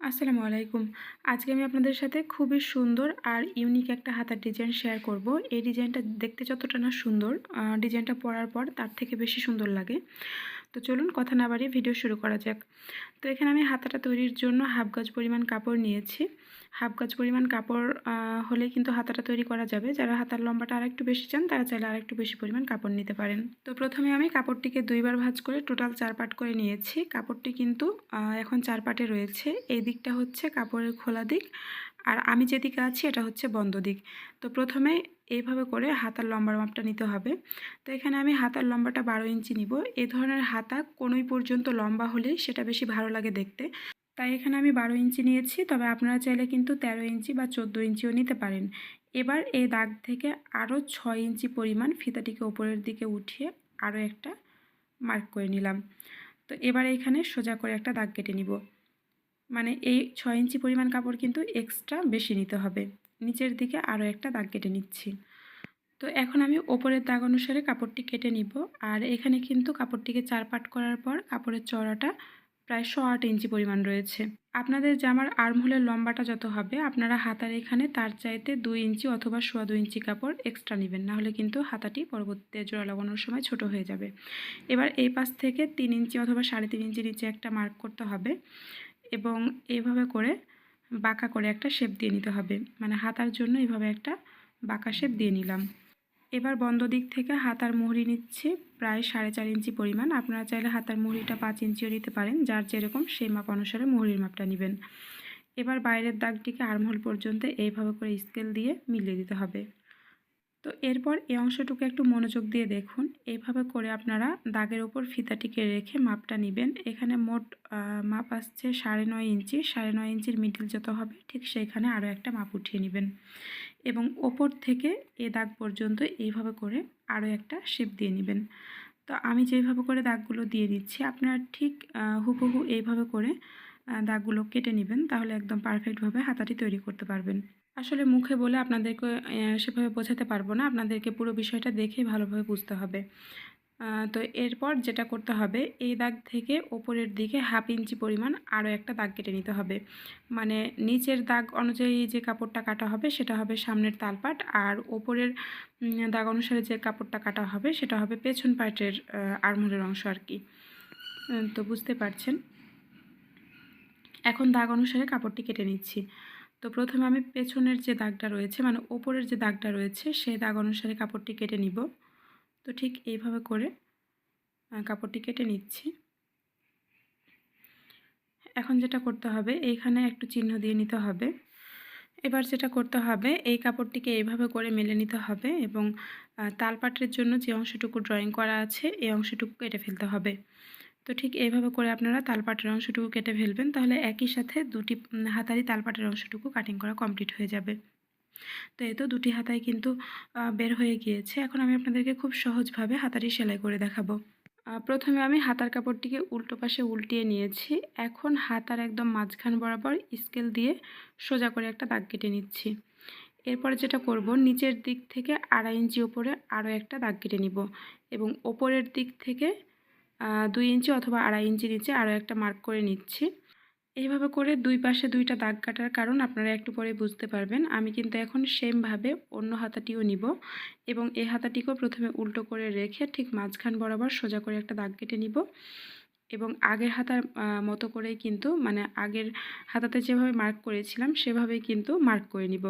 আসসালামু আলাইকুম। আজকে আমি আপনাদের সাথে খুবই সুন্দর আর ইউনিক একটা হাতার ডিজাইন শেয়ার করব। এই ডিজাইনটা দেখতে যতটা না সুন্দর ডিজাইনটা পরার পর তার থেকে বেশি সুন্দর লাগে। তো চলুন কথা না বাড়িয়ে ভিডিও শুরু করা যাক। তো এখানে আমি হাতাটা তৈরির জন্য হাফ গাছ পরিমাণ কাপড় নিয়েছি। হাফ গাছ পরিমাণ কাপড় হলে কিন্তু হাতাটা তৈরি করা যাবে। যারা হাতার লম্বাটা আর একটু বেশি চান, তারা চাইলে আর একটু বেশি পরিমাণ কাপড় নিতে পারেন। তো প্রথমে আমি কাপড়টিকে দুইবার ভাঁজ করে টোটাল চার পাট করে নিয়েছি। কাপড়টি কিন্তু এখন চার পাটে রয়েছে। এই দিকটা হচ্ছে কাপড়ের খোলা দিক। আর আমি যেদিকে আছি এটা হচ্ছে বন্ধ দিক। তো প্রথমে এইভাবে করে হাতার লম্বার মাপটা নিতে হবে। তো এখানে আমি হাতার লম্বাটা বারো ইঞ্চি নিব। এ ধরনের হাতা কোনোই পর্যন্ত লম্বা হলেই সেটা বেশি ভালো লাগে দেখতে। তাই এখানে আমি বারো ইঞ্চি নিয়েছি, তবে আপনারা চাইলে কিন্তু তেরো ইঞ্চি বা চোদ্দ ইঞ্চিও নিতে পারেন। এবার এই দাগ থেকে আরও ছয় ইঞ্চি পরিমাণ ফিতাটিকে ওপরের দিকে উঠিয়ে আরও একটা মার্ক করে নিলাম। তো এবার এখানে সোজা করে একটা দাগ কেটে নিব। মানে এই ছয় ইঞ্চি পরিমাণ কাপড় কিন্তু এক্সট্রা বেশি নিতে হবে। নিচের দিকে আরও একটা দাগ কেটে নিচ্ছি। তো এখন আমি ওপরের দাগ অনুসারে কাপড়টি কেটে নিব। আর এখানে কিন্তু কাপড়টিকে চার পাট করার পর কাপড়ের চড়াটা প্রায় শ আট ইঞ্চি পরিমাণ রয়েছে। আপনাদের জামার আর্মহোলের লম্বাটা যত হবে, আপনারা হাতার এখানে তার চাইতে দুই ইঞ্চি অথবা সোয়া দুই ইঞ্চি কাপড় এক্সট্রা নেবেন। নাহলে কিন্তু হাতাটি পরবর্তীতে জোড়া লাগানোর সময় ছোট হয়ে যাবে। এবার এই পাশ থেকে তিন ইঞ্চি অথবা সাড়ে তিন ইঞ্চি নিচে একটা মার্ক করতে হবে। এবং এইভাবে করে বাঁকা করে একটা শেপ দিয়ে নিতে হবে। মানে হাতার জন্য এইভাবে একটা বাঁকা শেপ দিয়ে নিলাম। এবার বন্ধ দিক থেকে হাতার মুহুরি নিচ্ছে, প্রায় সাড়ে চার ইঞ্চি পরিমাণ। আপনারা চাইলে হাতার মুহুরিটা পাঁচ ইঞ্চিও নিতে পারেন, যার যেরকম সেই মাপ অনুসারে মুহুরির মাপটা নেবেন। এবার বাইরের দাগটিকে আর্মহোল পর্যন্ত এইভাবে করে স্কেল দিয়ে মিলিয়ে দিতে হবে। তো এরপর এই অংশটুকু একটু মনোযোগ দিয়ে দেখুন। এইভাবে করে আপনারা দাগের ওপর ফিতাটিকে রেখে মাপটা নেবেন। এখানে মোট মাপ আসছে সাড়ে নয় ইঞ্চি। সাড়ে নয় ইঞ্চির মিডিল যত হবে ঠিক সেইখানে আরও একটা মাপ উঠিয়ে নেবেন। এবং ওপর থেকে এ দাগ পর্যন্ত এইভাবে করে আরও একটা শেপ দিয়ে নেবেন। তো আমি যেভাবে করে দাগগুলো দিয়ে দিচ্ছি, আপনারা ঠিক হুবহু এইভাবে করে দাগগুলো কেটে নেবেন। তাহলে একদম পারফেক্টভাবে হাতাটি তৈরি করতে পারবেন। আসলে মুখে বলে আপনাদেরকে সেভাবে বোঝাতে পারব না। আপনাদেরকে পুরো বিষয়টা দেখেই ভালোভাবে বুঝতে হবে। তো এরপর যেটা করতে হবে, এই দাগ থেকে ওপরের দিকে হাফ ইঞ্চি পরিমাণ আরও একটা দাগ কেটে নিতে হবে। মানে নিচের দাগ অনুযায়ী যে কাপড়টা কাটা হবে, সেটা হবে সামনের তালপাট আর ওপরের দাগ অনুসারে যে কাপড়টা কাটা হবে, সেটা হবে পেছন পাটের আর্মহোলের অংশ আর কি। তো বুঝতে পারছেন? এখন দাগ অনুসারে কাপড়টি কেটে নিচ্ছি। তো প্রথমে আমি পেছনের যে দাগটা রয়েছে মানে ওপরের যে দাগটা রয়েছে, সেই দাগ অনুসারে কাপড়টি কেটে নিব। তো ঠিক এইভাবে করে কাপড়টি কেটে নিচ্ছি। এখন যেটা করতে হবে, এইখানে একটু চিহ্ন দিয়ে নিতে হবে। এবার যেটা করতে হবে, এই কাপড়টিকে এইভাবে করে মেলে নিতে হবে এবং তালপাটের জন্য যে অংশটুকু ড্রয়িং করা আছে, এই অংশটুকু কেটে ফেলতে হবে। তো ঠিক এইভাবে করে আপনারা তালপাটের অংশটুকু কেটে ফেলবেন তাহলে একই সাথে দুটি উম, হাতারই তালপাটের অংশটুকু কাটিং করা কমপ্লিট হয়ে যাবে। তো এই তো দুটি হাতায় কিন্তু বের হয়ে গিয়েছে। এখন আমি আপনাদেরকে খুব সহজভাবে হাতারি সেলাই করে দেখাবো। প্রথমে আমি হাতার কাপড়টিকে উল্টো পাশে উল্টিয়ে নিয়েছি। এখন হাতার একদম মাঝখান বরাবর স্কেল দিয়ে সোজা করে একটা দাগ কেটে নিচ্ছি। এরপরে যেটা করব নিচের দিক থেকে আড়াই ইঞ্চি ওপরে আরও একটা দাগ কেটে নিব এবং ওপরের দিক থেকে দুই ইঞ্চি অথবা আড়াই ইঞ্চি নিচে আরও একটা মার্ক করে নিচ্ছি। এইভাবে করে দুই পাশে দুইটা দাগ কাটার কারণ আপনারা একটু পরে বুঝতে পারবেন। আমি কিন্তু এখন সেমভাবে অন্য হাতাটিও নিব এবং এই হাতাটিকেও প্রথমে উল্টো করে রেখে ঠিক মাঝখান বরাবর সোজা করে একটা দাগ কেটে নিব এবং আগের হাতার মতো করেই কিন্তু মানে আগের হাতাতে যেভাবে মার্ক করেছিলাম সেভাবেই কিন্তু মার্ক করে নিব।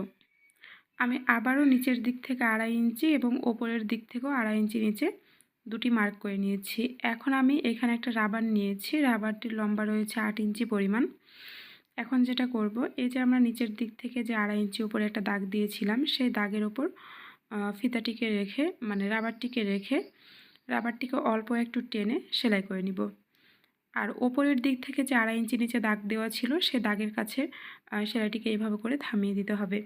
আমি আবারও নিচের দিক থেকে আড়াই ইঞ্চি এবং ওপরের দিক থেকেও আড়াই ইঞ্চি নিচে দুটি মার্ক করে নিয়েছি। এখন আমি এখানে একটা রাবার নিয়েছি। রাবারটির লম্বা রয়েছে আট ইঞ্চি পরিমাণ। এখন যেটা করব, এই যে আমরা নিচের দিক থেকে যে আড়াই ইঞ্চি উপরে একটা দাগ দিয়েছিলাম, সেই দাগের ওপর ফিতাটিকে রেখে মানে রাবারটিকে রেখে রাবারটিকে অল্প একটু টেনে সেলাই করে নিব। আর ওপরের দিক থেকে যে আড়াই ইঞ্চি নিচে দাগ দেওয়া ছিল, সে দাগের কাছে সেলাইটিকে এইভাবে করে থামিয়ে দিতে হবে।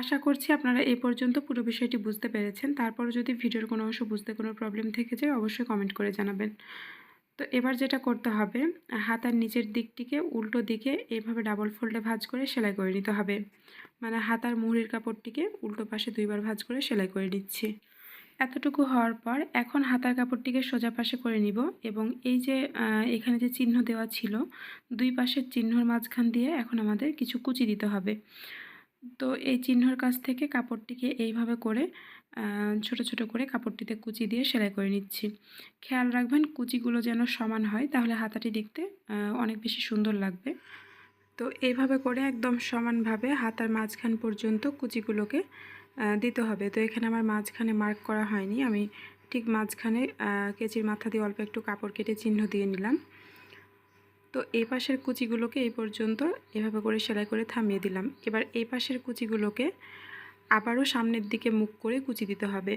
আশা করছি আপনারা এই পর্যন্ত পুরো বিষয়টি বুঝতে পেরেছেন। তারপর যদি ভিডিওর কোনো অংশ বুঝতে কোনো প্রবলেম থেকে যায়, অবশ্যই কমেন্ট করে জানাবেন। তো এবার যেটা করতে হবে, হাতার নিচের দিকটিকে উল্টো দিকে এইভাবে ডাবল ফোল্ডে ভাঁজ করে সেলাই করে নিতে হবে। মানে হাতার মুহুরির কাপড়টিকে উল্টো পাশে দুইবার ভাঁজ করে সেলাই করে নিচ্ছি। এতটুকু হওয়ার পর এখন হাতার কাপড়টিকে সোজা পাশে করে নিব এবং এই যে এখানে যে চিহ্ন দেওয়া ছিল, দুই পাশের চিহ্নর মাঝখান দিয়ে এখন আমাদের কিছু কুচি দিতে হবে। তো এই চিহ্নর কাছ থেকে কাপড়টিকে এইভাবে করে ছোট ছোট করে কাপড়টিতে কুচি দিয়ে সেলাই করে নিচ্ছি। খেয়াল রাখবেন কুচিগুলো যেন সমান হয়, তাহলে হাতাটি দেখতে অনেক বেশি সুন্দর লাগবে। তো এইভাবে করে একদম সমানভাবে হাতার মাঝখান পর্যন্ত কুচিগুলোকে দিতে হবে। তো এখানে আমার মাঝখানে মার্ক করা হয়নি। আমি ঠিক মাঝখানে কেচির মাথা দিয়ে অল্প একটু কাপড় কেটে চিহ্ন দিয়ে নিলাম। তো এই পাশের কুচিগুলোকে এই পর্যন্ত এভাবে করে সেলাই করে থামিয়ে দিলাম। এবার এই পাশের কুচিগুলোকে আবারও সামনের দিকে মুখ করে কুচি দিতে হবে।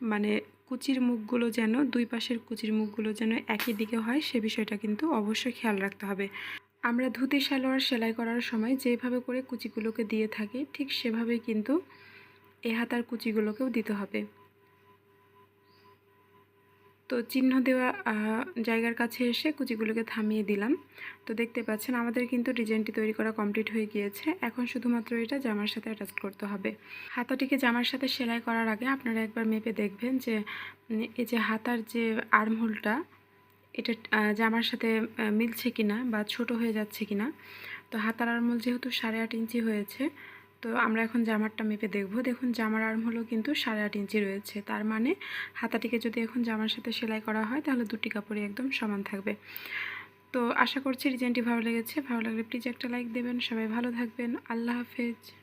মানে কুচির মুখগুলো যেন, দুই পাশের কুচির মুখগুলো যেন একই দিকে হয়, সে বিষয়টা কিন্তু অবশ্যই খেয়াল রাখতে হবে। আমরা ধুতি সালোয়ার সেলাই করার সময় যেভাবে করে কুচিগুলোকে দিয়ে থাকি, ঠিক সেভাবেই কিন্তু এ হাতার কুচিগুলোকেও দিতে হবে। তো চিহ্ন দেওয়া জায়গার কাছে এসে কুচিগুলোকে থামিয়ে দিলাম। তো দেখতে পাচ্ছেন আমাদের কিন্তু ডিজাইনটি তৈরি করা কমপ্লিট হয়ে গিয়েছে। এখন শুধুমাত্র এটা জামার সাথে অ্যাটাচ করতে হবে। হাতাটিকে জামার সাথে সেলাই করার আগে আপনারা একবার মেপে দেখবেন যে এই যে হাতার যে আর্মহোলটা এটা জামার সাথে মিলছে কিনা বা ছোট হয়ে যাচ্ছে কিনা। তো হাতার আর্মহোল যেহেতু সাড়ে আট ইঞ্চি হয়েছে তো আমরা এখন জামারটা মেপে দেখব। দেখুন, জামার আর্ম হলো কিন্তু সাড়ে আট ইঞ্চি রয়েছে। তার মানে হাতাটিকে যদি এখন জামার সাথে সেলাই করা হয়, তাহলে দুটি কাপড়ই একদম সমান থাকবে। তো আশা করছি ডিজাইনটি ভালো লেগেছে। ভালো লাগলে প্লিজ একটা লাইক দেবেন। সবাই ভালো থাকবেন। আল্লাহ হাফেজ।